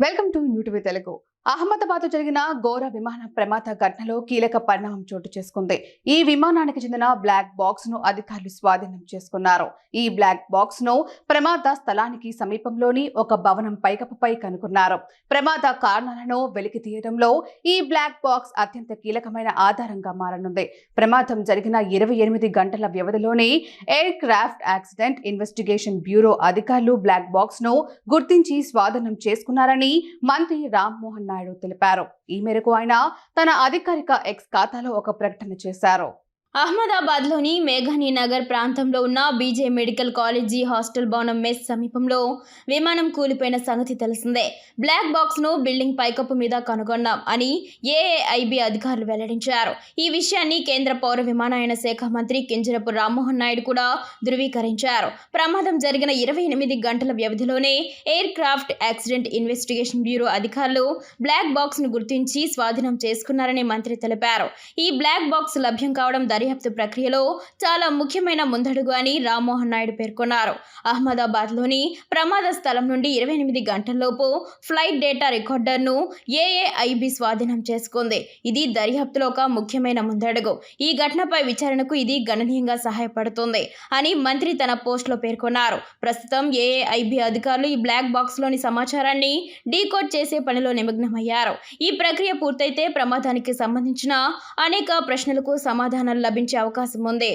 Welcome to New TV Telugu Ahmedabad జరిగిన ఘోర విమాన ప్రమాద ఘటనలో కీలక పరిణామం చోటు చేసుకుంది. ఈ విమానానికి చెందిన బ్లాక్ బాక్స్ను అధికారులు స్వాధీనం చేసుకున్నారు. ఈ బ్లాక్ బాక్స్ను ప్రమాద స్థలానికి సమీపంలోని ఒక భవనం పైకప్పుపై కనుగొన్నారు ప్రమాద కారణాలను వెలికి తీయడంలో ఈ బ్లాక్ బాక్స్ అత్యంత కీలకమైన ఆధారంగా మారనుంది. ప్రమాదం జరిగిన ఇరవై ఎనిమిది గంటల వ్యవధిలోనే aircraft accident investigation bureau అధికారులు బ్లాక్ బాక్స్ను గుర్తించి స్వాధీనం చేసుకున్నారని మంత్రి రామ్మోహన్ నాయుడు తెలిపారు. ఈ మేరకు ఆయన తన అధికారిక ఎక్స్ ఖాతాలో ఒక ప్రకటన చేశారు. అహ్మదాబాద్లోని మేఘానీ నగర్ ప్రాంతంలో ఉన్న బీజే మెడికల్ కాలేజీ హాస్టల్ భవనం మెస్ సమీపంలో విమానం కూలిపోయిన సంగతి తెలిసిందే. బ్లాక్ బాక్స్ను బిల్డింగ్ పైకప్పు మీద కనుగొన్నాం అని ఏఐబి అధికారులు వెల్లడించారు. ఈ విషయాన్ని కేంద్ర పౌర విమానయాన శాఖ మంత్రి కింజరపు రామ్మోహన్ నాయుడు కూడా ధృవీకరించారు. ప్రమాదం జరిగిన ఇరవై ఎనిమిది గంటల వ్యవధిలోనే aircraft accident investigation bureau అధికారులు బ్లాక్ బాక్స్ను గుర్తించి స్వాధీనం చేసుకున్నారని మంత్రి తెలిపారు. ఈ బ్లాక్ బాక్స్ లభ్యం కావడం దర్యాప్తు ప్రక్రియలో చాలా ముఖ్యమైన ముందడుగు అని రామ్మోహన్ నాయుడు పేర్కొన్నారు. అహ్మదాబాద్లోని ప్రమాద స్థలం నుండి ఇరవై ఎనిమిది గంటల్లోపు ఫ్లైట్ డేటా రికార్డర్ను ఏఏఐబి స్వాధీనం చేసుకుంది. ఇది దర్యాప్తులో ఒక ముఖ్యమైన ముందడుగు. ఈ ఘటనపై విచారణకు ఇది గణనీయంగా సహాయపడుతుంది అని మంత్రి తన పోస్టులో పేర్కొన్నారు. ప్రస్తుతం ఏఏఐబి అధికారులు ఈ బ్లాక్ బాక్స్లోని సమాచారాన్ని డీకోడ్ చేసే పనిలో నిమగ్నమయ్యారు. ఈ ప్రక్రియ పూర్తయితే ప్రమాదానికి సంబంధించిన అనేక ప్రశ్నలకు సమాధానాలు లభించే అవకాశం ఉంది